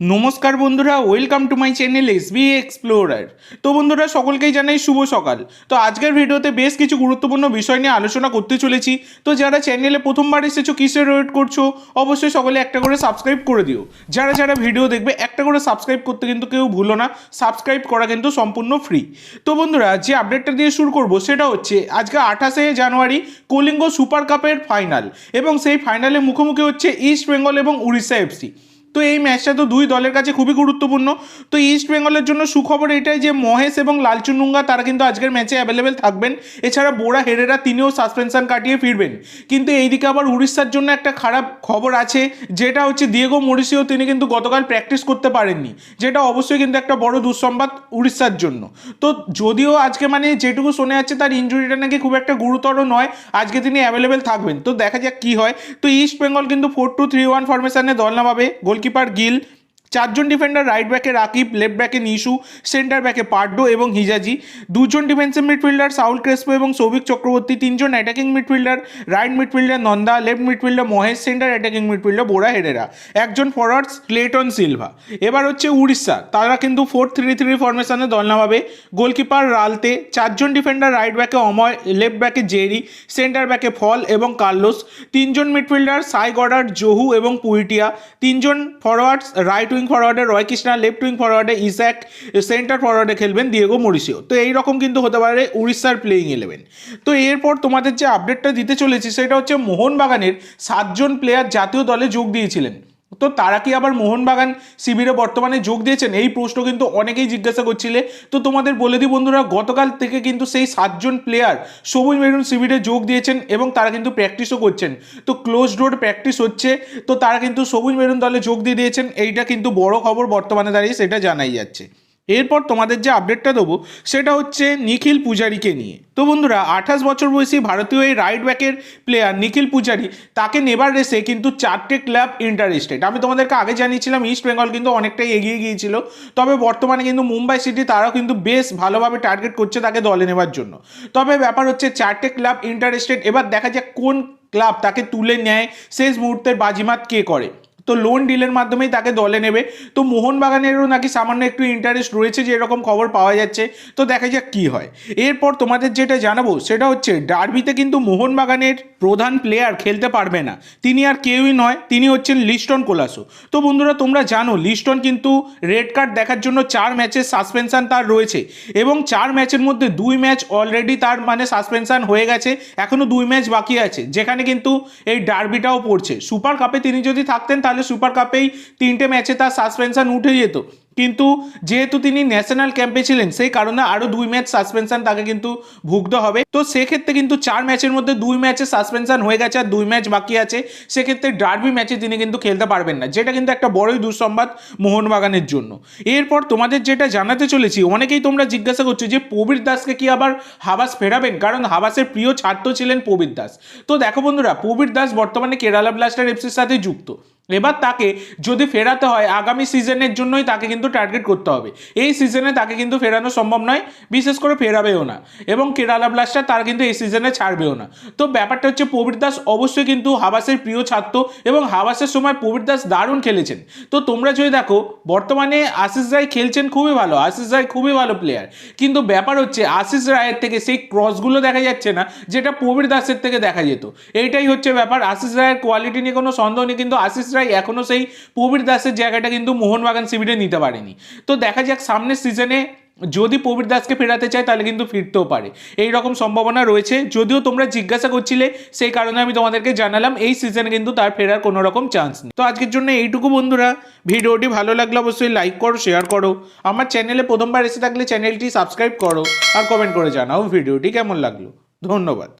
নমস্কার বন্ধুরা welcome to my channel S B explorer তো বন্ধুরা, সকলকেই জানাই শুভ সকাল। তো আজকের ভিডিওতে বেশ কিছু গুরুত্বপূর্ণ বিষয় নিয়ে আলোচনা করতে চলেছি। তো যারা চ্যানেলে প্রথমবার এসেছ কিসের ওয়েট করছ, অবশ্যই সকলে একটা করে সাবস্ক্রাইব করে দিও। যারা যারা ভিডিও দেখবে, একটা করে সাবস্ক্রাইব করতে কিন্তু কেউ ভুলো না। সাবস্ক্রাইব করা কিন্তু সম্পূর্ণ ফ্রি তো বন্ধুরা, যে আপডেটটা দিয়ে শুরু করব, সেটা হচ্ছে, আজকে আঠাশে জানুয়ারি কলিঙ্গ সুপার কাপের ফাইনাল এবং সেই ফাইনালে মুখোমুখি হচ্ছে ইস্ট বেঙ্গল এবং উড়িষ্যা এফসি তো এই ম্যাচটা তো দুই দলের কাছে খুবই গুরুত্বপূর্ণ। তো ইস্ট বেঙ্গলের জন্য সুখবর এটাই যে মহেশ এবং লালচুনুঙ্গা তারা কিন্তু আজকের ম্যাচে অ্যাভেলেবেল থাকবেন। এছাড়া বোরা হেরেরা তিনিও সাসপেনশন কাটিয়ে ফিরবেন। কিন্তু এইদিকে আবার উড়িষ্যার জন্য একটা খারাপ খবর আছে, যেটা হচ্ছে দিয়েগো মরিসিও তিনি কিন্তু গতকাল প্র্যাকটিস করতে পারেননি, যেটা অবশ্যই কিন্তু একটা বড় দুঃসংবাদ উড়িষ্যার জন্য। তো যদিও আজকে মানে যেটুকু শোনা যাচ্ছে তার ইঞ্জুরিটা নাকি খুব একটা গুরুতর নয়, আজকে তিনি অ্যাভেলেবেল থাকবেন। তো দেখা যাক কী হয়। তো ইস্ট বেঙ্গল কিন্তু ফোর টু থ্রি ওয়ান ফরমেশনে দল নামাবে গোলকিপার গিল চারজন ডিফেন্ডার রাইট ব্যাকে রাকিব লেফট ব্যাকে নিশু সেন্টার ব্যাকে পাড্ডো এবং হিজাজি। দুজন ডিফেন্সিভ মিডফিল্ডার সাউল ক্রেসপো এবং সৌভিক চক্রবর্তী। তিনজন attacking midfielder right midfielder Nanda left midfielder Mahesh centre attacking midfielder Borja Herrera. একজন ফরওয়ার্ডস ক্লেটন সিলভা এবার হচ্ছে উড়িষ্যা। তারা কিন্তু ফোর থ্রি থ্রি ফরমেশনে দল নামাবে। গোলকিপার রালতে, চারজন ডিফেন্ডার রাইট ব্যাকে অময় লেফট ব্যাকে জেরি সেন্টার ব্যাকে ফল এবং কার্লোস। তিনজন মিডফিল্ডার সাই গডার জহু এবং পুইটিয়া। তিনজন ফরওয়ার্ডস রাইট উইং ফরওয়ার্ডে রয় কৃষ্ণা লেফট উইং ফরওয়ার্ডে ইস্যাক সেন্টার ফরওয়ার্ডে খেলবেন দিয়েগো মরিসিও তো এই রকম কিন্তু হতে পারে উড়িষ্যার প্লেয়িং ইলেভেন তো এরপর তোমাদের যে আপডেটটা দিতে চলেছি, সেটা হচ্ছে মোহনবাগানের সাতজন প্লেয়ার জাতীয় দলে যোগ দিয়েছিলেন। তো তারা কি আবার মোহনবাগান শিবিরে বর্তমানে যোগ দিয়েছেন? এই প্রশ্ন কিন্তু অনেকেই জিজ্ঞাসা করছিলে। তো তোমাদের বলে দিই বন্ধুরা, গতকাল থেকে কিন্তু সেই সাতজন প্লেয়ার সবুজ মেরুন শিবিরে যোগ দিয়েছেন এবং তারা কিন্তু প্র্যাকটিসও করছেন। তো ক্লোজ রোড প্র্যাকটিস হচ্ছে, তো তারা কিন্তু সবুজ মেরুন দলে যোগ দিয়ে দিয়েছেন। এইটা কিন্তু বড় খবর বর্তমানে দাঁড়িয়ে সেটা জানাই যাচ্ছে। এরপর তোমাদের যে আপডেটটা দেবো, সেটা হচ্ছে নিখিল পূজারিকে নিয়ে। তো বন্ধুরা, আঠাশ বছর বয়সী ভারতীয় এই রাইট ব্যাকের প্লেয়ার নিখিল পূজারি, তাকে নেবার রেসে কিন্তু চারটে ক্লাব ইন্টারেস্টেড আমি তোমাদেরকে আগে জানিয়েছিলাম ইস্ট বেঙ্গল কিন্তু অনেকটাই এগিয়ে গিয়েছিল, তবে বর্তমানে কিন্তু মুম্বাই সিটি তারাও কিন্তু বেশ ভালোভাবে টার্গেট করছে তাকে দলে নেবার জন্য। তবে ব্যাপার হচ্ছে, চারটে ক্লাব ইন্টারেস্টেড এবার দেখা যাক কোন ক্লাব তাকে তুলে নেয় শেষ মুহূর্তের বাজিমাত কে করে। তো লোন ডিলের মাধ্যমেই তাকে দলে নেবে। তো মোহনবাগানেরও নাকি সামান্য একটু ইন্টারেস্ট রয়েছে, যে এরকম খবর পাওয়া যাচ্ছে। তো দেখা যাক কী হয়। এরপর তোমাদের যেটা জানাব, সেটা হচ্ছে ডার্বিতে কিন্তু মোহনবাগানের প্রধান প্লেয়ার খেলতে পারবে না। তিনি আর কেউই নয়, তিনি হচ্ছেন লিস্টন কোলাসো। তো বন্ধুরা, তোমরা জানো, লিস্টন কিন্তু রেড কার্ড দেখার জন্য চার ম্যাচের সাসপেনশান তার রয়েছে। এবং চার ম্যাচের মধ্যে দুই ম্যাচ অলরেডি তার মানে সাসপেনশান হয়ে গেছে। এখনও দুই ম্যাচ বাকি আছে, যেখানে কিন্তু এই ডার্বিটাও পড়ছে। সুপার কাপে তিনি যদি থাকতেন, তাহলে সুপার কাপেই তিনটে ম্যাচে তার সাসপেনশন উঠে যেত। কিন্তু যেহেতু তিনি ন্যাশনাল ক্যাম্পে ছিলেন, সেই কারণে আরও দুই ম্যাচ সাসপেনশন তাকে কিন্তু ভুগতে হবে। তো সেক্ষেত্রে কিন্তু চার ম্যাচের মধ্যে দুই ম্যাচে সাসপেনশন হয়ে গেছে আর দুই ম্যাচ বাকি আছে। সেক্ষেত্রে ডার্বি ম্যাচে তিনি কিন্তু খেলতে পারবেন না, যেটা কিন্তু একটা বড়ই দুঃসংবাদ মোহনবাগানের জন্য। এরপর তোমাদের যেটা জানাতে চলেছি, অনেকেই তোমরা জিজ্ঞাসা করছ যে প্রবীর দাসকে কি আবার হাবাস ফেরাবেন? কারণ হাবাসের প্রিয় ছাত্র ছিলেন প্রবীর দাস। তো দেখো বন্ধুরা, প্রবীর দাস বর্তমানে কেরালা ব্লাস্টার এফসির সাথে যুক্ত। এবার তাকে যদি ফেরাতে হয়, আগামী সিজনের জন্যই তাকে কিন্তু টার্গেট করতে হবে। এই সিজনে তাকে কিন্তু ফেরানো সম্ভব নয়, বিশেষ করে ফেরাবেও না। এবং কেরালা ব্লাস্টার তার কিন্তু এই সিজনে ছাড়বেও না। তো ব্যাপারটা হচ্ছে প্রবীর দাস অবশ্যই কিন্তু হাবাসের প্রিয় ছাত্র এবং হাবাসের সময় প্রবীর দাস দারুণ খেলেছেন। তো তোমরা যদি দেখো, বর্তমানে আশিস রায় খেলছেন খুবই ভালো, আশিস রায় খুবই ভালো প্লেয়ার কিন্তু ব্যাপার হচ্ছে আশিস রায়ের থেকে সেই ক্রসগুলো দেখা যাচ্ছে না, যেটা প্রবীর দাসের থেকে দেখা যেত। এইটাই হচ্ছে ব্যাপার, আশিস রায়ের কোয়ালিটি নিয়ে কোনো সন্দেহ নেই, কিন্তু আশিস রায় এখনও সেই প্রবীর দাসের জায়গাটা কিন্তু মোহনবাগান শিবিরে নিতে পারেনি। তো দেখা যাক সামনের সিজনে যদি প্রবীর দাসকে ফেরাতে চায় তাহলে কিন্তু ফিরতেও পারে। এই রকম সম্ভাবনা রয়েছে। যদিও তোমরা জিজ্ঞাসা করছিলে সেই কারণে আমি তোমাদেরকে জানালাম, এই সিজনে কিন্তু তার ফেরার কোনো রকম চান্স নেই। তো আজকের জন্য এইটুকু বন্ধুরা। ভিডিওটি ভালো লাগলে অবশ্যই লাইক করো শেয়ার করো। আমার চ্যানেলে প্রথমবার এসে থাকলে চ্যানেলটি সাবস্ক্রাইব করো আর কমেন্ট করে জানাও ভিডিওটি কেমন লাগল। ধন্যবাদ।